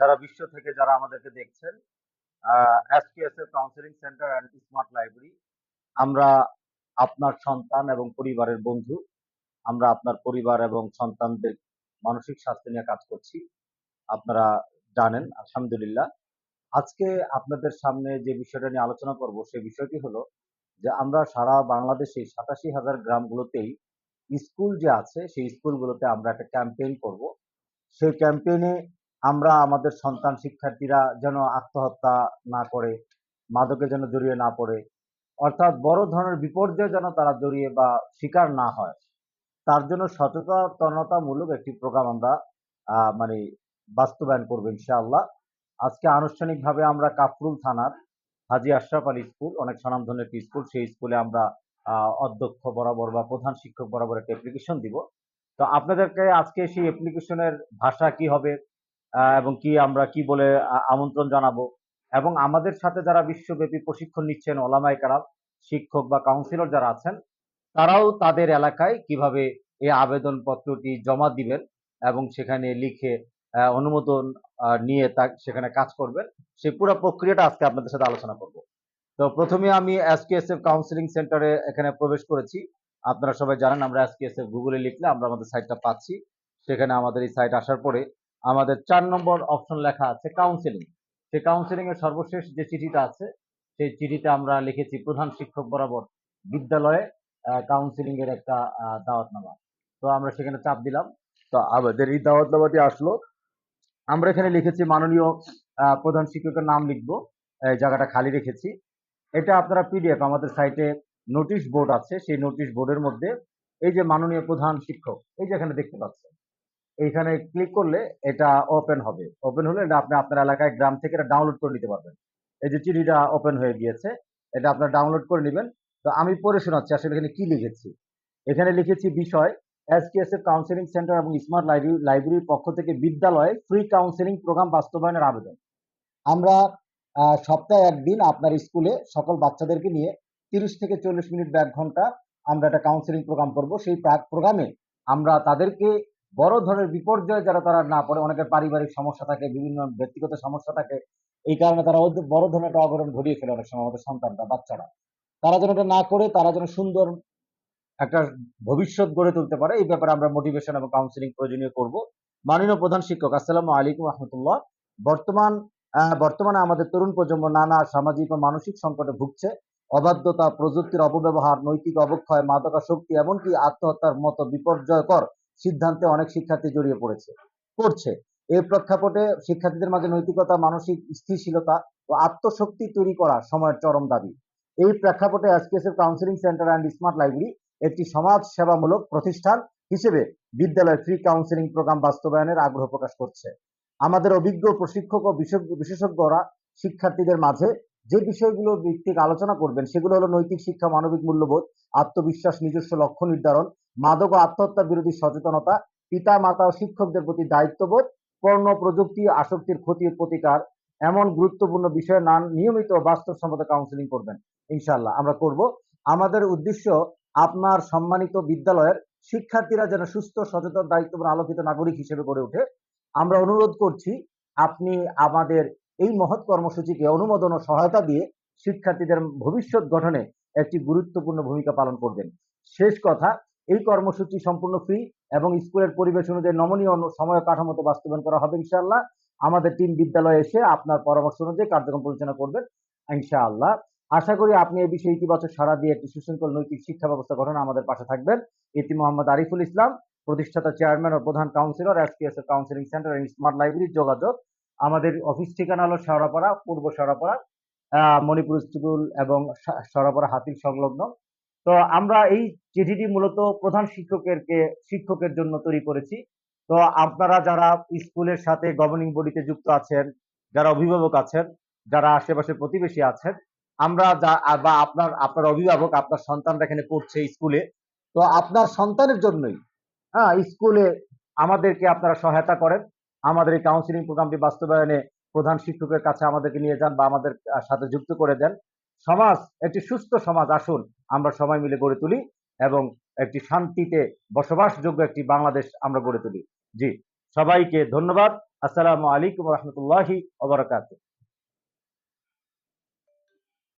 সারা বিশ্ব থেকে যারা আমাদেরকে দেখছেন এসকেএস এর counselling centre and smart library আমরা আপনার সন্তান এবং পরিবারের বন্ধু, আমরা আপনার পরিবার এবং সন্তানদের মানসিক স্বাস্থ্য নিয়ে কাজ করছি। আপনারা জানেন, আলহামদুলিল্লাহ। আজকে আপনাদের সামনে যে বিষয়টা নিয়ে আলোচনা করব সে বিষয়টি হলো যে আমরা সারা বাংলাদেশে সাতাশি হাজার গ্রামগুলোতেই স্কুল যে আছে, সেই স্কুলগুলোতে আমরা একটা ক্যাম্পেইন করব। সেই ক্যাম্পেইনে আমরা আমাদের সন্তান শিক্ষার্থীরা যেন আত্মহত্যা না করে, মাদকে যেন জড়িয়ে না পড়ে, অর্থাৎ বড় ধরনের বিপর্যয় যেন তারা জড়িয়ে বা শিকার না হয়, তার জন্য সচেতনতামূলক একটি প্রোগ্রাম আমরা মানে বাস্তবায়ন করব ইনশাআল্লাহ। আজকে আনুষ্ঠানিকভাবে আমরা কাফরুল থানার হাজি আশরাফ আলী স্কুল, অনেক স্বনামধন্য একটি স্কুল, সেই স্কুলে আমরা অধ্যক্ষ বরাবর বা প্রধান শিক্ষক বরাবর একটা অ্যাপ্লিকেশন দিব। তো আপনাদেরকে আজকে সেই অ্যাপ্লিকেশনের ভাষা কি হবে এবং কি আমরা কি বলে আমন্ত্রণ জানাব, এবং আমাদের সাথে যারা বিশ্বব্যাপী প্রশিক্ষণ নিচ্ছেন ওলামাই কারাম, শিক্ষক বা কাউন্সিলর যারা আছেন, তারাও তাদের এলাকায় কীভাবে এই আবেদন পত্রটি জমা দিবেন এবং সেখানে লিখে অনুমোদন নিয়ে তা, সেখানে কাজ করবেন সেই পুরো প্রক্রিয়াটা আজকে আপনাদের সাথে আলোচনা করব। তো প্রথমে আমি এসকেএসএফ কাউন্সিলিং সেন্টারে এখানে প্রবেশ করেছি। আপনারা সবাই জানেন, আমরা এসকেএসএফ গুগলে লিখলে আমরা আমাদের সাইটটা পাচ্ছি। সেখানে আমাদের এই সাইট আসার পরে আমাদের চার নম্বর অপশন লেখা আছে কাউন্সিলিং সেই কাউন্সিলিং এর সর্বশেষ যে চিঠিটা আছে, সেই চিঠিতে আমরা লিখেছি, প্রধান শিক্ষক বরাবর বিদ্যালয়ে কাউন্সিলিং এর একটা দাওয়াতনামা। তো আমরা সেখানে চাপ দিলাম। তো আমাদের এই দাওয়াতনামাটি আসলো। আমরা এখানে লিখেছি মাননীয় প্রধান শিক্ষকের নাম লিখব। এই জায়গাটা খালি রেখেছি। এটা আপনারা পিডিএফ আমাদের সাইটে নোটিশ বোর্ড আছে, সেই নোটিশ বোর্ডের মধ্যে এই যে মাননীয় প্রধান শিক্ষক, এই যে এখানে দেখতে পাচ্ছেন, এইখানে ক্লিক করলে এটা ওপেন হবে। ওপেন হলে এটা আপনি আপনার এলাকায় গ্রাম থেকে এটা ডাউনলোড করে নিতে পারবেন। এই যে চিঠিটা ওপেন হয়ে গিয়েছে, এটা আপনারা ডাউনলোড করে নেবেন। তো আমি পড়ে শোনাচ্ছি, আসলে এখানে কি লিখেছি? এখানে লিখেছি বিষয় এসকেএসএফ কাউন্সিলিং সেন্টার এবং স্মার্ট লাইব্রেরি লাইব্রেরির পক্ষ থেকে বিদ্যালয়ে ফ্রি কাউন্সিলিং প্রোগ্রাম বাস্তবায়নের আবেদন। আমরা সপ্তাহে একদিন আপনার স্কুলে সকল বাচ্চাদেরকে নিয়ে তিরিশ থেকে চল্লিশ মিনিট বা এক ঘণ্টা আমরা একটা কাউন্সিলিং প্রোগ্রাম করব। সেই প্রোগ্রামে আমরা তাদেরকে বড় ধরনের বিপর্যয়ে যারা তারা না পড়ে, অনেকের পারিবারিক সমস্যা থাকে, বিভিন্ন ব্যক্তিগত সমস্যা থাকে, এই কারণে তারা বড় ধরনের একটা অঘটন ঘটিয়ে ফেলে অনেক সময় আমাদের সন্তানরা, বাচ্চারা। তারা যেন এটা না করে, তারা যেন সুন্দর একটা ভবিষ্যৎ গড়ে তুলতে পারে, এই ব্যাপারে আমরা মোটিভেশন এবং কাউন্সিলিং প্রয়োজনীয় করব। মাননীয় প্রধান শিক্ষক, আসসালামু আলাইকুম রহমতুল্লাহ। বর্তমান বর্তমানে আমাদের তরুণ প্রজন্ম নানা সামাজিক ও মানসিক সংকটে ভুগছে। অবাধ্যতা, প্রযুক্তির অপব্যবহার, নৈতিক অবক্ষয়, মাদকাসক্তি, এমনকি আত্মহত্যার মতো বিপর্যয়কর সিদ্ধান্তে অনেক শিক্ষার্থী জড়িয়ে পড়েছে, পড়ছে। এই প্রেক্ষাপটে শিক্ষার্থীদের মাঝে নৈতিকতা, মানসিক স্থিতিশীলতা ও আত্মশক্তি তৈরি করা সময়ের চরম দাবি। এই প্রেক্ষাপটে SKSF counselling centre and smart library একটি সমাজ সেবামূলক প্রতিষ্ঠান হিসেবে বিদ্যালয় ফ্রি কাউন্সিলিং প্রোগ্রাম বাস্তবায়নের আগ্রহ প্রকাশ করছে। আমাদের অভিজ্ঞ প্রশিক্ষক ও বিশেষ- বিশেষজ্ঞরা শিক্ষার্থীদের মাঝে যে বিষয়গুলো ভিত্তিক আলোচনা করবেন, সেগুলো হলো নৈতিক শিক্ষা, মানবিক মূল্যবোধ, আত্মবিশ্বাস, নিজস্ব লক্ষ্য নির্ধারণ, মাদক ও আত্মহত্যা বিরোধী সচেতনতা পিতা মাতা ও শিক্ষকদের প্রতি দায়িত্ববোধ পর্ণ প্রযুক্তি, আসক্তির ক্ষতি প্রতিকার, এমন গুরুত্বপূর্ণ বিষয়ে নান নিয়মিত বাস্তবসম্মত কাউন্সিলিং করবেন ইনশাল্লাহ আমরা করব, আমাদের উদ্দেশ্য আপনার সম্মানিত বিদ্যালয়ের শিক্ষার্থীরা যেন সুস্থ, সচেতন, দায়িত্ববান আলোকিত নাগরিক হিসেবে গড়ে ওঠে। আমরা অনুরোধ করছি, আপনি আমাদের এই মহৎ কর্মসূচিকে অনুমোদন ও সহায়তা দিয়ে শিক্ষার্থীদের ভবিষ্যৎ গঠনে একটি গুরুত্বপূর্ণ ভূমিকা পালন করবেন। শেষ কথা, এই কর্মসূচি সম্পূর্ণ ফ্রি এবং স্কুলের পরিবেশ অনুযায়ী নমনীয় সময় কাঠামোতে বাস্তবায়ন করা হবে ইনশাআল্লাহ। আমাদের টিম বিদ্যালয়ে এসে আপনার পরামর্শ অনুযায়ী কার্যক্রম পরিচালনা করবেন ইনশাআল্লাহ। আশা করি আপনি এই বিষয়ে ইতিবাচক সাড়া দিয়ে একটি সুশৃঙ্খল নৈতিক শিক্ষা ব্যবস্থা গঠনে আমাদের পাশে থাকবেন। ইতি মোহাম্মদ আরিফুল ইসলাম, প্রতিষ্ঠাতা চেয়ারম্যান ও প্রধান counsellor SPS counselling centre smart library যোগাযোগ। আমাদের অফিস ঠিকানা হলো শেওড়াপাড়া পূর্ব আহ, মণিপুর স্কুল এবং সা- শেওড়াপাড়া হাতির সংলগ্ন। তো আমরা এই চিঠিটি মূলত প্রধান শিক্ষকের শিক্ষকের জন্য তৈরি করেছি। তো আপনারা যারা স্কুলের সাথে গভর্নিং বডিতে যুক্ত আছেন যারা অভিভাবক আছেন যারা আশেপাশে প্রতিবেশী আছেন আমরা যা বা আপনার আপনার অভিভাবক আপনার সন্তানরা এখানে পড়ছে স্কুলে তো আপনার সন্তানের জন্যই হ্যাঁ স্কুলে আমাদেরকে আপনারা সহায়তা করেন। আমাদের এই কাউন্সিলিং প্রোগ্রামটি বাস্তবায়নে প্রধান শিক্ষকের কাছে আমাদেরকে নিয়ে যান বা আমাদের সাথে যুক্ত করে দেন। সমাজ, একটি সুস্থ সমাজ আসুন, আমরা সবাই মিলে গড়ে তুলি এবং একটি শান্তিতে বসবাসযোগ্য একটি বাংলাদেশ আমরা গড়ে তুলি। জি, সবাইকে ধন্যবাদ। আসসালামু আলাইকুম রহমতুল্লাহি ওবরাকাতুহ